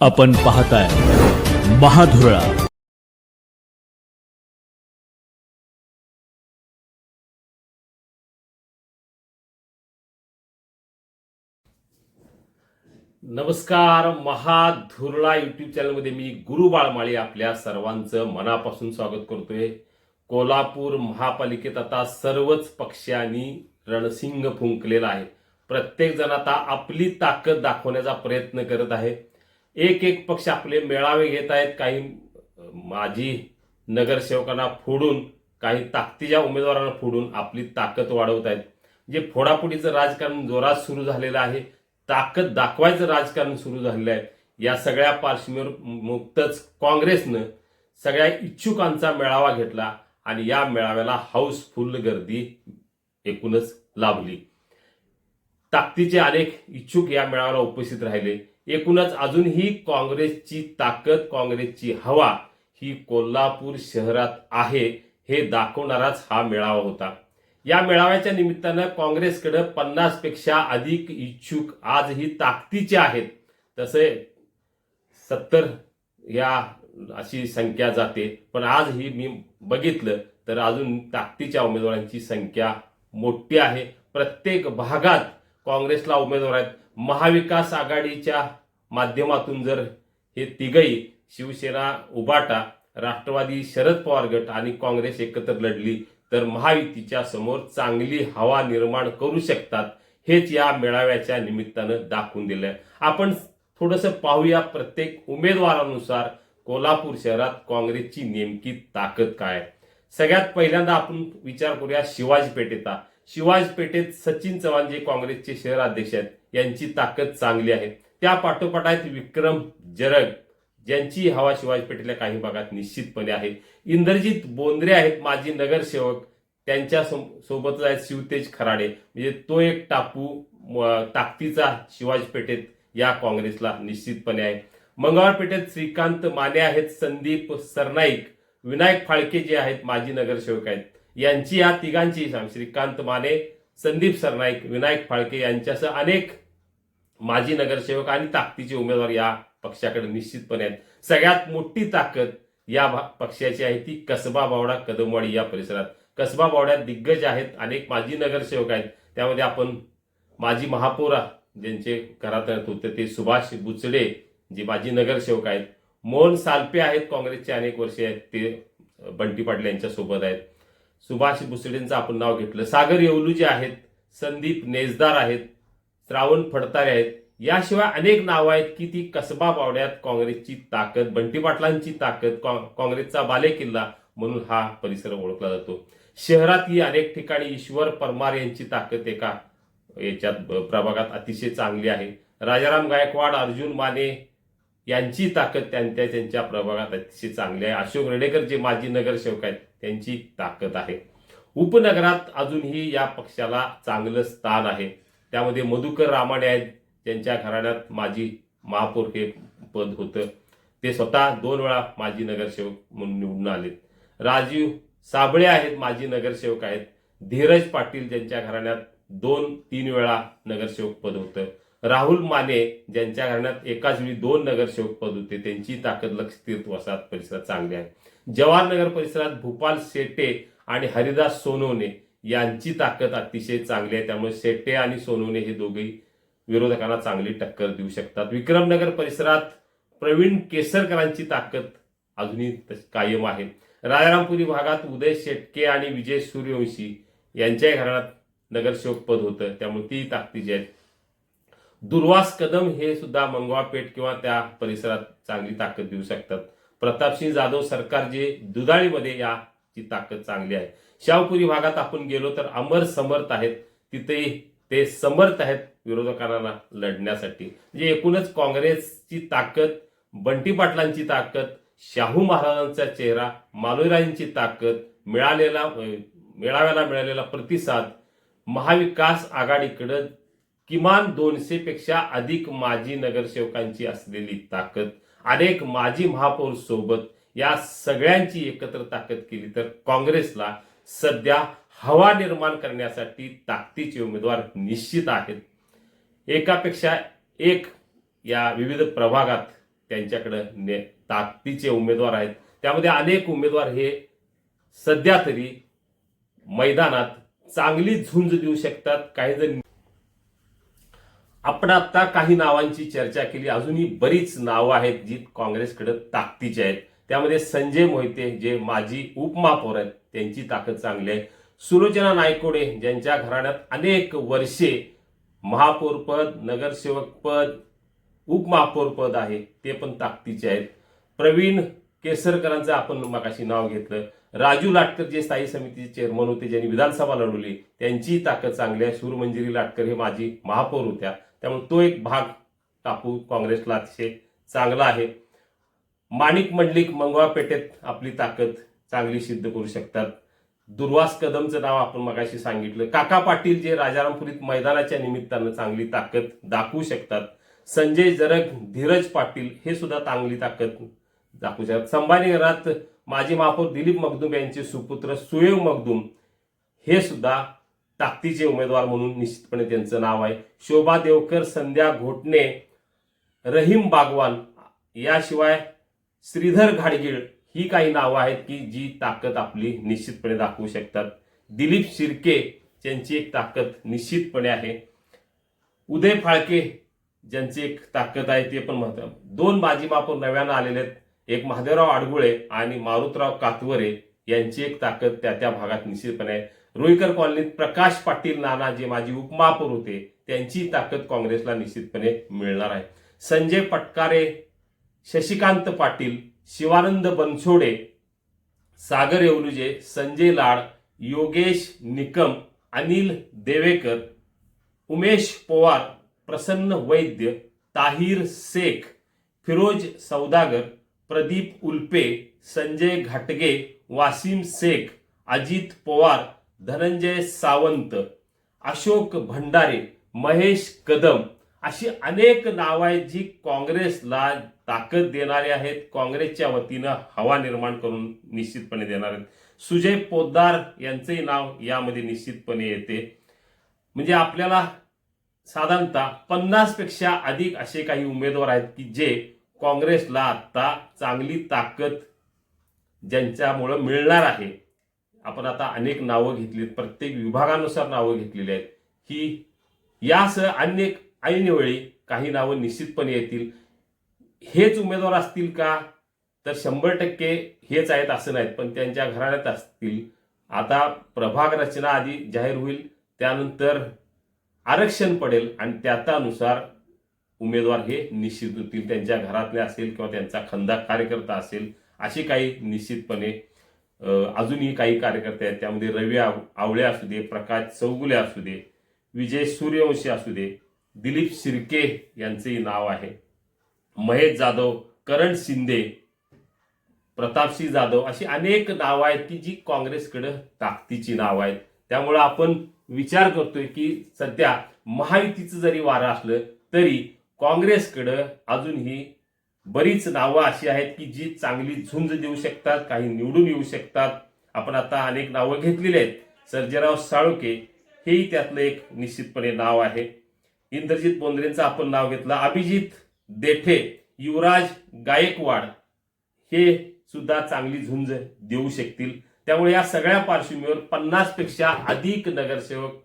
आपण पाहताय महाधुरळा. नमस्कार महाधुरळा युट्यूब चॅनलमध्ये मी गुरु बाळमाळी आपल्या सर्वांचं मनापासून स्वागत करतोय. कोल्हापूर महापालिकेत आता सर्वच पक्षांनी रणसिंग फुंकलेला आहे. प्रत्येक जण आता आपली ताकद दाखवण्याचा प्रयत्न करत आहे. एक एक पक्ष आपले मेळावे घेत आहेत काही माजी नगरसेवकांना फोडून काही ताकदीच्या उमेदवारांना फोडून आपली ताकद वाढवत आहेत. जे फोडाफोडीचं राजकारण जोरात सुरू झालेलं आहे ताकद दाखवायचं राजकारण सुरू झालेलं आहे या सगळ्या पार्श्वभूमीवर मुक्तच काँग्रेसनं सगळ्या इच्छुकांचा मेळावा घेतला आणि या मेळाव्याला हाऊसफुल गर्दी एकूणच लाभली. ताकदीचे अनेक इच्छुक या मेळाव्याला उपस्थित राहिले. एकूणच अजूनही काँग्रेसची ताकद काँग्रेसची हवा ही कोल्हापूर शहरात आहे हे दाखवणाराच हा मेळावा होता. या मेळाव्याच्या निमित्तानं काँग्रेसकडे पन्नासपेक्षा अधिक इच्छुक आजही ताकदीचे आहेत. तसे सत्तर या अशी संख्या जाते. पण आजही मी बघितलं तर अजून ताकदीच्या उमेदवारांची संख्या मोठी आहे. प्रत्येक भागात काँग्रेसला उमेदवार आहेत. महाविकास आघाडीच्या माध्यमातून जर हे तिघही शिवसेना उबाटा राष्ट्रवादी शरद पवार गट आणि काँग्रेस एकत्र लढली तर महायुतीच्या समोर चांगली हवा निर्माण करू शकतात हेच या मेळाव्याच्या निमित्तानं दाखवून दिलंय. आपण थोडंसं पाहूया प्रत्येक उमेदवारानुसार कोल्हापूर शहरात काँग्रेसची नेमकी ताकद काय आहे. सगळ्यात पहिल्यांदा आपण विचार करूया शिवाजी पेठेचा. शिवाजी पेठेत सचिन चव्हाण जे काँग्रेसचे शहर अध्यक्ष आहेत यांची ताकद चांगली आहे. त्या पाठोपाठ आहेत विक्रम जरग ज्यांची हवा शिवाजी पेठेतल्या काही भागात निश्चितपणे आहे इंद्रजित बोंद्रे आहेत माजी नगरसेवक. त्यांच्या सोबतच आहेत शिवतेज खराडे. म्हणजे तो एक टापू ताकदीचा शिवाजी पेठेत या काँग्रेसला निश्चितपणे आहे. मंगळवारपेठेत श्रीकांत माने आहेत संदीप सरनाईक. विनायक फाळके जे आहेत माजी नगरसेवक आहेत. यांची या तिघांची श्रीकांत माने संदीप सरनाईक विनायक फाळके यांच्यासह अनेक माजी नगरसेवक आणि ताकदीचे उमेदवार या पक्षाकडे निश्चितपणे आहेत. सगळ्यात मोठी ताकद या पक्षाची आहे ती कसबा बावडा कदमवाडी या परिसरात. कसबा बावड्यात दिग्गज आहेत अनेक माजी नगरसेवक आहेत. त्यामध्ये आपण माजी महापौर ज्यांचे घरात होते ते सुभाष बुचडे जे माजी नगरसेवक आहेत. मोहन सालपे आहेत काँग्रेसचे अनेक वर्षे आहेत ते बंटी पाटील यांच्या सोबत आहेत. सुभाष बुसडेंचं आपण नाव घेतलं. सागर येवलू जे आहेत संदीप नेजदार आहेत. श्रावण फडतारे आहेत. याशिवाय अनेक नावं आहेत की ती कसबा बावड्यात काँग्रेसची ताकद बंटी पाटलांची ताकद काँग्रेसचा बालेकिल्ला म्हणून हा परिसर ओळखला जातो. शहरातही अनेक ठिकाणी ईश्वर परमार यांची ताकद एका याच्यात प्रभागात अतिशय चांगली आहे. राजाराम गायकवाड अर्जुन माने यांची ताकद त्यांच्या त्यांच्या प्रभागात अतिशय चांगली आहे. अशोक रेडेकर जे माजी नगरसेवक आहेत त्यांची ताकद आहे. उपनगरात अजूनही या पक्षाला चांगलं स्थान आहे. त्यामध्ये मधुकर रामाणे आहेत ज्यांच्या घराण्यात माजी महापौर हे पद होतं. ते स्वतः दोन वेळा माजी नगरसेवक म्हणून निवडून आलेत. राजीव साबळे आहेत माजी नगरसेवक आहेत. धीरज पाटील ज्यांच्या घराण्यात दोन तीन वेळा नगरसेवक पद होतं. राहुल माने ज्यांच्या घराण्यात एकाच वेळी दोन नगरसेवक पद होते. त्यांची ताकद लक्षतीर्थ वसाहत परिसरात चांगली आहे. जवाहरनगर परिसरात भूपाल शेटे आणि हरिदास सोनवणे यांची ताकद अतिशय चांगली आहे. त्यामुळे शेट्टे आणि सोनवणे हे दोघेही विरोधकांना चांगली टक्कर देऊ शकतात. विक्रमनगर परिसरात प्रवीण केसरकरांची ताकद अजूनही कायम आहे. राजारामपुरी भागात उदय शेटके आणि विजय सूर्यवंशी यांच्याही घराण्यात नगरसेवक पद होतं. त्यामुळे ती ताकदीची आहेत. दुर्वास कदम हे सुद्धा मंगवापेठ किंवा त्या परिसरात चांगली ताकद देऊ शकतात. प्रतापसिंह जाधव सरकार जे दुधाळीमध्ये याची ताकद चांगली आहे. शावपुरी भागात आपण गेलो तर अमर समर्थ आहेत. तिथे ते समर्थ आहेत विरोधकांना लढण्यासाठी. म्हणजे एकूणच काँग्रेसची ताकद बंटी पाटलांची ताकद शाहू महाराजांचा चेहरा मालोईरांची ताकद मिळालेला मिळाव्याला मेळाव्याला मिळालेला प्रतिसाद महाविकास आघाडीकडं किमान दोनशे पेक्षा अधिक माजी नगरसेवकांची असलेली ताकद अनेक माजी महापौर सोबत या सगळ्यांची एकत्र ताकद केली तर काँग्रेसला सध्या हवा निर्माण करण्यासाठी ताकदीचे उमेदवार निश्चित आहेत. एकापेक्षा एक या विविध प्रभागात त्यांच्याकडं ने ताकदीचे उमेदवार आहेत. त्यामध्ये अनेक उमेदवार हे सध्या तरी मैदानात चांगली झुंज देऊ शकतात. काही जण आपण आता काही नावांची चर्चा केली. अजूनही बरीच नावं आहेत जी काँग्रेसकडे ताकदीची आहेत. त्यामध्ये संजय मोहिते जे माजी उपमहापौर आहेत त्यांची ताकद चांगली आहे. सुलोचना नायकोडे ज्यांच्या घराण्यात अनेक वर्षे महापौरपद नगरसेवकपद नगरसेवक पद उपमहापौर पद आहे ते पण ताकदीचे आहेत. प्रवीण केसरकरांचं आपण मगाशी नाव घेतलं. राजू लाटकर जे स्थायी समितीचे चेअरमन होते ज्यांनी विधानसभा लढवली त्यांची ताकद चांगली आहे. सूरमंजिरी लाटकर हे माजी महापौर होत्या. त्यामुळे तो एक भाग टाकू काँग्रेसला अतिशय चांगला आहे. माणिक मंडलिक मंगवा पेठेत आपली ताकद चांगली सिद्ध करू शकतात. दुर्वास कदमचं नाव आपण मगाशी सांगितलं. काका पाटील जे राजारामपुरीत मैदानाच्या निमित्तानं चांगली ताकद दाखवू शकतात. संजय जरग धीरज पाटील हे सुद्धा चांगली ताकद दाखवू शकतात. संभाजीनगरात माजी महापौर दिलीप मगदूम यांचे सुपुत्र सुएव मगदूम हे सुद्धा ताकदीचे उमेदवार म्हणून निश्चितपणे त्यांचं नाव आहे. शोभा देवकर संध्या घोटणे रहीम बागवान याशिवाय श्रीधर घाडगीळ ही काही नावं आहेत की जी ताकद आपली निश्चितपणे दाखवू शकतात. दिलीप शिर्के यांची एक ताकद निश्चितपणे आहे. उदय फाळके ज्यांची एक ताकद आहे ते पण महत्त्व दोन माजी महापौर नव्यानं आलेले आहेत. एक महादेवराव आडगुळे आणि मारुतराव कातवरे यांची एक ताकद त्या त्या भागात निश्चितपणे आहे. रुईकर कॉलनीत प्रकाश पाटील नाना जे माजी उपमहापौर होते त्यांची ताकद काँग्रेसला निश्चितपणे मिळणार आहे. संजय पटकारे शशिकांत पाटील शिवानंद बनसोडे सागर येवलुजे संजय लाड योगेश निकम अनिल देवेकर उमेश पवार प्रसन्न वैद्य ताहिर शेख फिरोज सौदागर प्रदीप उल्पे संजय घाटगे वासिम शेख अजित पवार धनंजय सावंत अशोक भंडारे महेश कदम अशी अनेक नावं आहेत जी काँग्रेसला ताकद देणारे आहेत काँग्रेसच्या वतीनं हवा निर्माण करून निश्चितपणे देणार आहेत. सुजय पोद्दार यांचंही नाव यामध्ये निश्चितपणे येते. म्हणजे आपल्याला साधारणतः पन्नासपेक्षा अधिक असे काही उमेदवार आहेत की जे काँग्रेसला आत्ता चांगली ताकद ज्यांच्यामुळं मिळणार आहे. आपण आता अनेक नावं घेतली प्रत्येक विभागानुसार नावं घेतलेली आहेत. ही यासह अनेक ऐनवेळी काही नावं निश्चितपणे येतील. हेच उमेदवार असतील का? तर शंभर टक्के हेच आहेत असं नाहीत पण त्यांच्या घराण्यात असतील. आता प्रभाग रचना आधी जाहीर होईल त्यानंतर आरक्षण पडेल आणि त्यानुसार उमेदवार हे निश्चित होतील. त्यांच्या घरातले असेल किंवा त्यांचा खंदा कार्यकर्ता असेल अशी काही निश्चितपणे अजूनही काही कार्यकर्ते आहेत. त्यामध्ये रवी आव- आवळे असू दे प्रकाश चौगुले असू दे विजय सूर्यवंशी असू दे दिलीप शिर्के यांचेही नाव आहे. महेश जाधव करण शिंदे प्रतापसिंह जाधव अशी अनेक नावं आहेत की जी काँग्रेसकडं ताकदीची नावं आहेत. त्यामुळं आपण विचार करतोय की सध्या महायुतीचं जरी वारं असलं तरी काँग्रेसकडं अजूनही बरीच नावं अशी आहेत की जी चांगली झुंज देऊ शकतात काही निवडून येऊ शकतात. आपण आता अनेक नावं घेतलेली आहेत. सर्जेराव साळुके हेही त्यातलं एक निश्चितपणे नाव आहे. इंद्रजित बोंद्रेंचं आपण नाव घेतलं. अभिजित देठे युवराज गायकवाड हे सुद्धा चांगली झुंज देऊ शकतील. त्यामुळे या सगळ्या पार्श्वभूमीवर पन्नासपेक्षा अधिक नगरसेवक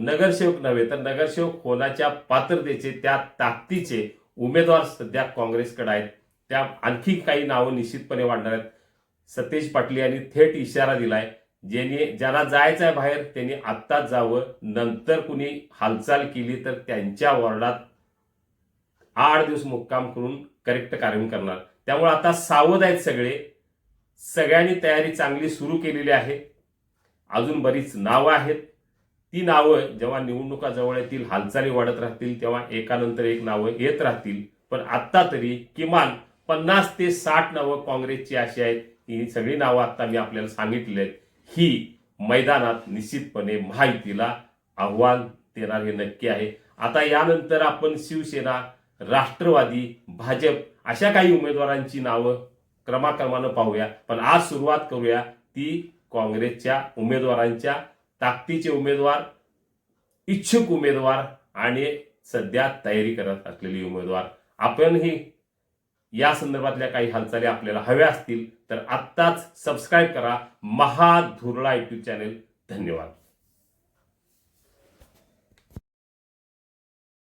नगरसेवक नव्हे तर नगरसेवक होण्याच्या पात्रतेचे त्या ताकदीचे उमेदवार सध्या काँग्रेसकडे आहेत. त्या आणखी काही नावं निश्चितपणे वाढणार आहेत. सतेज पाटील यांनी थेट इशारा दिलाय. ज्यांनी ज्यांना जायचं आहे बाहेर त्यांनी आत्ताच जावं. नंतर कुणी हालचाल केली तर त्यांच्या वॉर्डात आठ दिवस मुक्काम करून करेक्ट कार्यक्रम करणार. त्यामुळे आता सावध आहेत सगळे. सगळ्यांनी तयारी चांगली सुरू केलेली आहे. अजून बरीच नावं आहेत. ती नावं जेव्हा निवडणुका जवळ येतील हालचाली वाढत राहतील तेव्हा एकानंतर एक नावं येत राहतील. पण आत्ता तरी किमान पन्नास ते साठ नावं काँग्रेसची अशी आहेत. ही सगळी नावं आता मी आपल्याला सांगितली आहेत. ही मैदानात निश्चितपणे महायुतीला आव्हान देणार हे नक्की आहे. आता यानंतर आपण शिवसेना राष्ट्रवादी भाजप अशा काही उमेदवारांची नावं क्रमाक्रमानं पाहूया. पण आज सुरुवात करूया ती काँग्रेसच्या उमेदवारांच्या ताकदीचे उमेदवार इच्छुक उमेदवार आणि सध्या तयारी करत असलेली उमेदवार. आपणही या संदर्भातल्या काही हालचाली आपल्याला हव्या असतील तर आत्ताच सबस्क्राईब करा. महाधुरळा युट्यूब चॅनेल धन्यवाद.